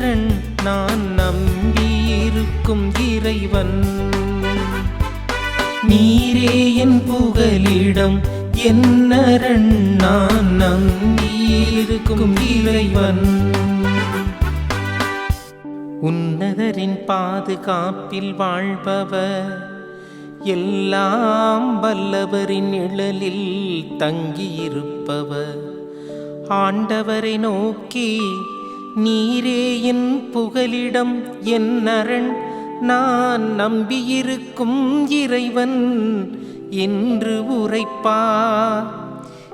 சரண் நான் நம்பியிருக்கும் இறைவன். நீரே என் புகலிடம் என்னரண் நான் நம்பியிருக்கும் இறைவன். உன்னதரின் பாதுகாப்பில் வாழ்பவர் எல்லாம் வல்லவரின் நிழலில் தங்கியிருப்பவர். ஆண்டவரை நோக்கி நீரே என் புகலிடம் என் அரண் நான் நம்பியிருக்கும் இறைவன் என்று உரைப்பா.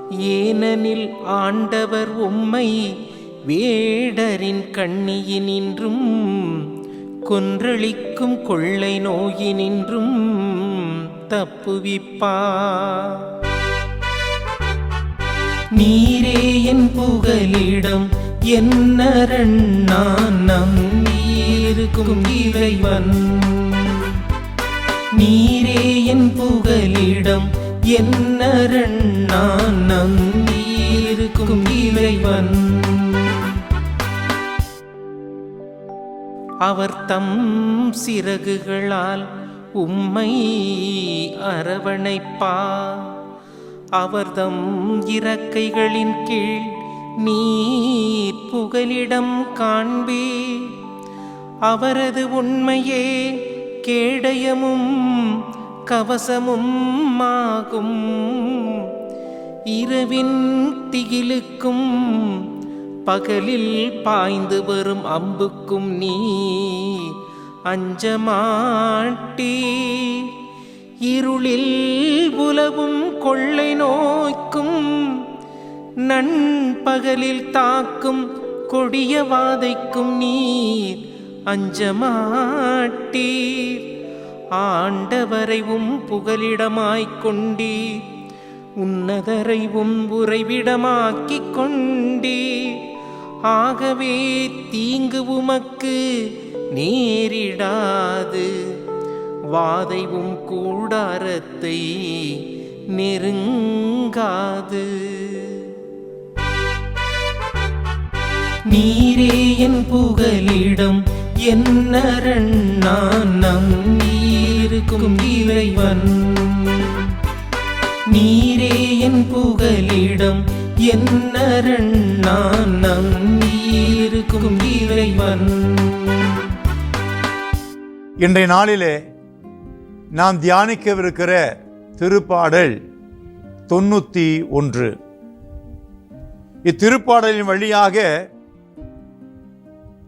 ஏனெனில் ஆண்டவர் உம்மை வேடரின் கண்ணியினின்றும் கொன்றளிக்கும் கொள்ளை நோயினின்றும் தப்புவிப்பா. நீரே என் புகலிடம் என்னரண் நான் நம்பியிருக்கும் இறைவன். நீரே என் புகலிடம் என்னரண் நான் நம்பியிருக்கும் இறைவன். அவர் தம் சிறகுகளால் உம்மை அரவணைப்பா அவர்தம் இறக்கைகளின் கீழ் நீர் புகலிடம் காண்பே அவரது உண்மையே கேடயமும் கவசமும் ஆகும். இரவின் திகிலுக்கும் பகலில் பாய்ந்து வரும் அம்புக்கும் நீ அஞ்சமாட்டீ இருளில் உலவும் கொள்ளை நோய்க்கும் நண்பகலில் தாக்கும் கொடிய வாதைக்கும் நீர் அஞ்சமாட்டீர். ஆண்டவரைவும் புகலிடமாய்க் கொண்டீர். உன்னதரைவும் உறைவிடமாக்கிக் கொண்டீர். ஆகவே தீங்கு உமக்கு நேரிடாது. வாதைவும் கூடாரத்தை நெருங்காது. நீரே என் புகலிடம். என்னரண் நான் நம்பியிருக்கும் இறைவன். நீரே என் புகலிடம். என்னரண் நான் நம்பியிருக்கும் இறைவன். இன்றைய நாளிலே நாம் தியானிக்கவிருக்கிற திருப்பாடல் தொண்ணூத்தி ஒன்று. இத்திருப்பாடலின் வழியாக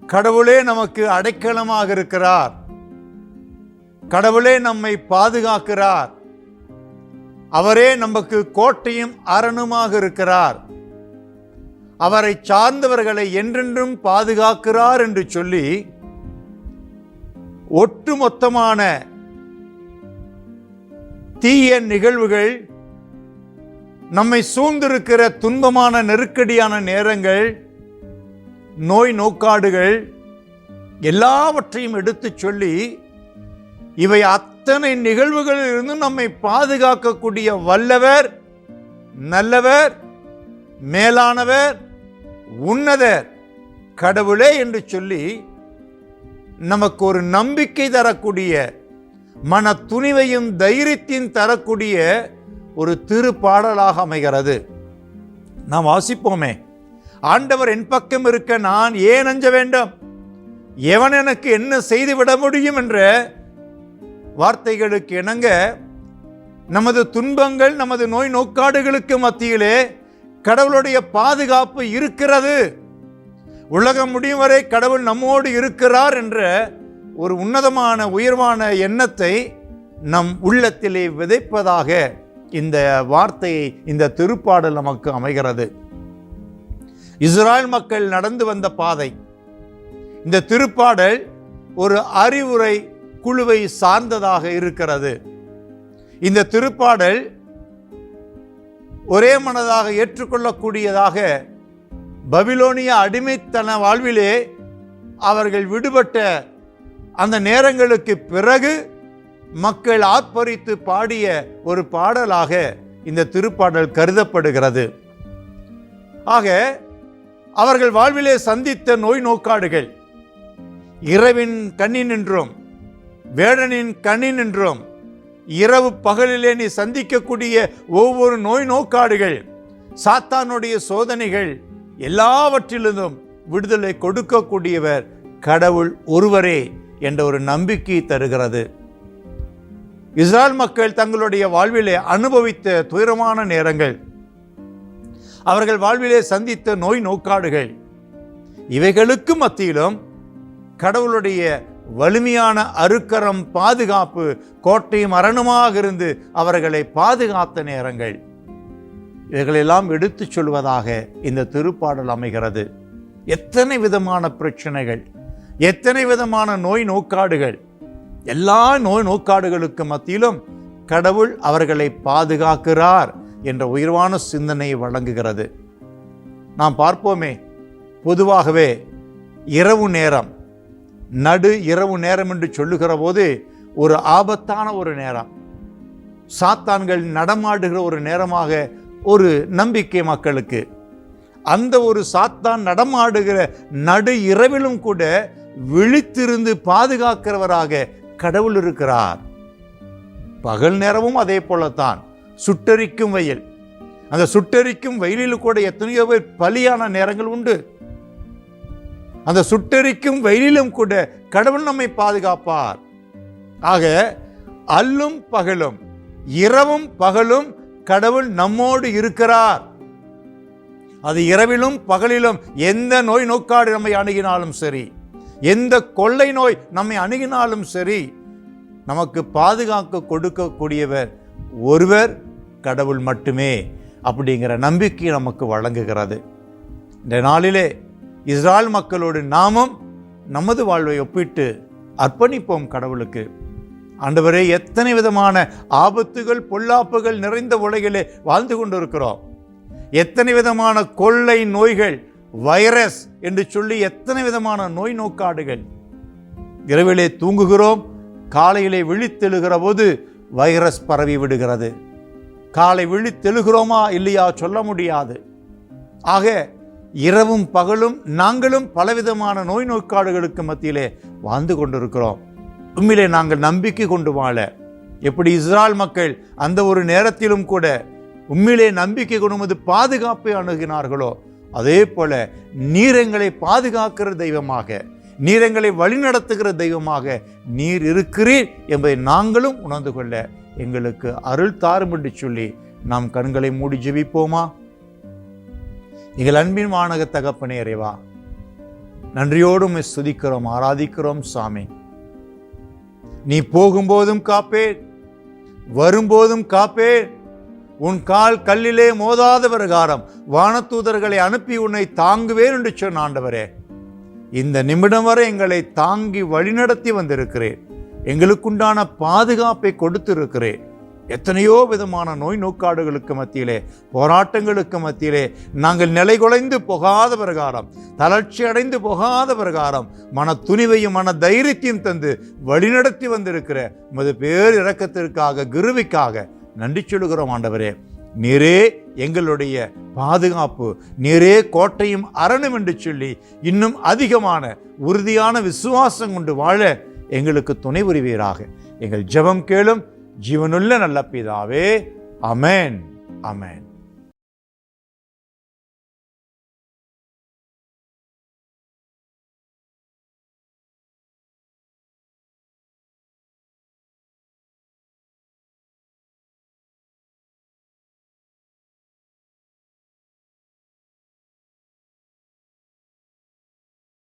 கடவுளே நமக்கு அடைக்கலமாக இருக்கிறார். கடவுளே நம்மை பாதுகாக்கிறார். அவரே நமக்கு கோட்டையும் அரணுமாக இருக்கிறார். அவரை சார்ந்தவர்களை என்றென்றும் பாதுகாக்கிறார் என்று சொல்லி ஒட்டுமொத்தமான தீய நிகழ்வுகள் நம்மை சூழ்ந்திருக்கிற துன்பமான நெருக்கடியான நேரங்கள் நோய் நோக்காடுகள் எல்லாவற்றையும் எடுத்துச் சொல்லி இவை அத்தனை நிகழ்வுகளில் இருந்து நம்மை பாதுகாக்கக்கூடிய வல்லவர் நல்லவர் மேலானவர் உன்னதர் கடவுளே என்று சொல்லி நமக்கு ஒரு நம்பிக்கை தரக்கூடிய மன துணிவையும் தைரியத்தையும் தரக்கூடிய ஒரு திருப்பாடலாக அமைகிறது. நாம் வாசிப்போமே. ஆண்டவர் என் பக்கம் இருக்க நான் ஏன் அஞ்ச வேண்டும்? எவன் எனக்கு என்ன செய்து விட முடியும் என்ற வார்த்தைகளுக்கு இணங்க நமது துன்பங்கள் நமது நோய் நோக்காடுகளுக்கு மத்தியிலே கடவுளுடைய பாதுகாப்பு இருக்கிறது. உலகம் முடியும் வரை கடவுள் நம்மோடு இருக்கிறார் என்ற ஒரு உன்னதமான உயர்வான எண்ணத்தை நம் உள்ளத்திலே விதைப்பதாக இந்த வார்த்தையை இந்த திருப்பாடல் நமக்கு அமைகிறது. இஸ்ராயல் மக்கள் நடந்து வந்த பாதை. இந்த திருப்பாடல் ஒரு அறிவுரை குழுவை சார்ந்ததாக இருக்கிறது. இந்த திருப்பாடல் ஒரே மனதாக ஏற்றுக்கொள்ளக்கூடியதாக பபிலோனிய அடிமைத்தன வாழ்விலே அவர்கள் விடுபட்ட அந்த நேரங்களுக்கு பிறகு மக்கள் ஆர்ப்பரித்து பாடிய ஒரு பாடலாக இந்த திருப்பாடல் கருதப்படுகிறது. ஆக அவர்கள் வாழ்விலே சந்தித்த நோய் நோக்காடுகள். இரவின் கண்ணினின்றும் வேடனின் கண்ணினின்றும் இரவு பகலிலே நீ சந்திக்கக்கூடிய ஒவ்வொரு நோய் நோக்காடுகள் சாத்தானுடைய சோதனைகள் எல்லாவற்றிலிருந்தும் விடுதலை கொடுக்கக்கூடியவர் கடவுள் ஒருவரே என்ற ஒரு நம்பிக்கை தருகிறது. இஸ்ரால் மக்கள் தங்களுடைய வாழ்விலே அனுபவித்த துயரமான நேரங்கள். அவர்கள் வாழ்விலே சந்தித்த நோய் நோக்காடுகள். இவைகளுக்கு மத்தியிலும் கடவுளுடைய வலிமையான அருக்கரம் பாதுகாப்பு கோட்டையும் அரணுமாக இருந்து அவர்களை பாதுகாத்த நேரங்கள். இவைகளெல்லாம் எடுத்துச் சொல்வதாக இந்த திருப்பாடல் அமைகிறது. எத்தனை விதமான பிரச்சனைகள் எத்தனை விதமான நோய் நோக்காடுகள். எல்லா நோய் நோக்காடுகளுக்கு மத்தியிலும் கடவுள் அவர்களை பாதுகாக்கிறார். என்ற உயர்வான சிந்தனையை வழங்குகிறது. நாம் பார்ப்போமே பொதுவாகவே இரவு நேரம் நடு இரவு நேரம் என்று சொல்லுகிற போது ஒரு ஆபத்தான ஒரு நேரம். சாத்தான்கள் நடமாடுகிற ஒரு நேரமாக ஒரு நம்பிக்கை மக்களுக்கு. அந்த ஒரு சாத்தான் நடமாடுகிற நடு இரவிலும் கூட விழித்திருந்து பாதுகாக்கிறவராக கடவுள் இருக்கிறார். பகல் நேரமும் அதே போலத்தான். சுட்டரிக்கும் வெயில். அந்த சுட்டரிக்கும் வெயிலில் கூட எத்தனையோ பேர் பலியான நேரங்கள் உண்டு. அந்த சுட்டரிக்கும் வெயிலிலும் கூட கடவுள் நம்மை பாதுகாப்பார். ஆக அல்லும் பகலும் இரவும் பகலும் கடவுள் நம்மோடு இருக்கிறார். அது இரவிலும் பகலிலும் எந்த நோய் நோக்காடு நம்மை அணுகினாலும் சரி எந்த கொள்ளை நோய் நம்மை அணுகினாலும் சரி நமக்கு பாதுகாக்க கொடுக்கக்கூடியவர் ஒருவர் கடவுள் மட்டுமே அப்படிங்கிற நம்பிக்கை நமக்கு வழங்குகிறது. இந்த நாளிலே இஸ்ரால் மக்களோடு நாமும் நமது வாழ்வை ஒப்பிட்டு அர்ப்பணிப்போம் கடவுளுக்கு. ஆண்டவரே எத்தனை விதமான ஆபத்துகள் பொல்லாப்புகள் நிறைந்த உலகிலே வாழ்ந்து கொண்டிருக்கிறோம். எத்தனை விதமான கொள்ளை நோய்கள் வைரஸ் என்று சொல்லி எத்தனை விதமான நோய் நோக்காடுகள். இரவிலே தூங்குகிறோம் காலையிலே விழித்தெழுகிற போது வைரஸ் பரவி விடுகிறது. காலை விழித்தெழுகிறோமா இல்லையா சொல்ல முடியாது. ஆக இரவும் பகலும் நாங்களும் பலவிதமான நோய் நோய்க்காடுகளுக்கு மத்தியிலே வாழ்ந்து கொண்டிருக்கிறோம். உண்மையிலே நாங்கள் நம்பிக்கை கொண்டு வாழ. எப்படி இஸ்ரால் மக்கள் அந்த ஒரு நேரத்திலும் கூட உண்மையிலே நம்பிக்கை கொண்டு பாதுகாப்பை அணுகினார்களோ அதே போல நீரங்களை பாதுகாக்கிற தெய்வமாக நீரங்களை வழிநடத்துகிற தெய்வமாக நீர் இருக்கிறீர் என்பதை நாங்களும் உணர்ந்து கொள்ள எங்களுக்கு அருள் தாரும் என்று சொல்லி நாம் கண்களை மூடி ஜெபிப்போமா? எங்கள் அன்பின் வானக தகப்பனே இறைவா நன்றியோடும் உம்மை ஆராதிக்கிறோம் சாமி. நீ போகும்போதும் காப்பேன் வரும்போதும் காப்பேன். உன் கால் கல்லிலே மோதாத பிரகாரம் வானத்தூதர்களை அனுப்பி உன்னை தாங்குவேன் என்று சொன்ன ஆண்டவரே இந்த நிமிடம் வரை எங்களை தாங்கி வழிநடத்தி வந்திருக்கிறேன். எங்களுக்குண்டான பாதுகாப்பை கொடுத்திருக்கிறேன் எத்தனையோ விதமான நோய் நோக்காடுகளுக்கு மத்தியிலே போராட்டங்களுக்கு மத்தியிலே நாங்கள் நிலைகுலைந்து போகாத பிரகாரம் தளர்ச்சி அடைந்து போகாத பிரகாரம் மன துணிவையும் மன தைரியத்தையும் தந்து வழிநடத்தி வந்திருக்கிற உமது பேர் இறக்கத்திற்காக கிருவிக்காக நன்றி சொல்கிறோம் ஆண்டவரே. நீரே எங்களுடைய பாதுகாப்பு நீரே கோட்டையும் அரணும் என்று சொல்லி இன்னும் அதிகமான உறுதியான விசுவாசம் கொண்டு வாழ எங்களுக்கு துணை புரிவீராக எங்கள் ஜெபம் கேளும். ஜீவனுள்ள நல்ல பிதாவே. அமேன் அமேன்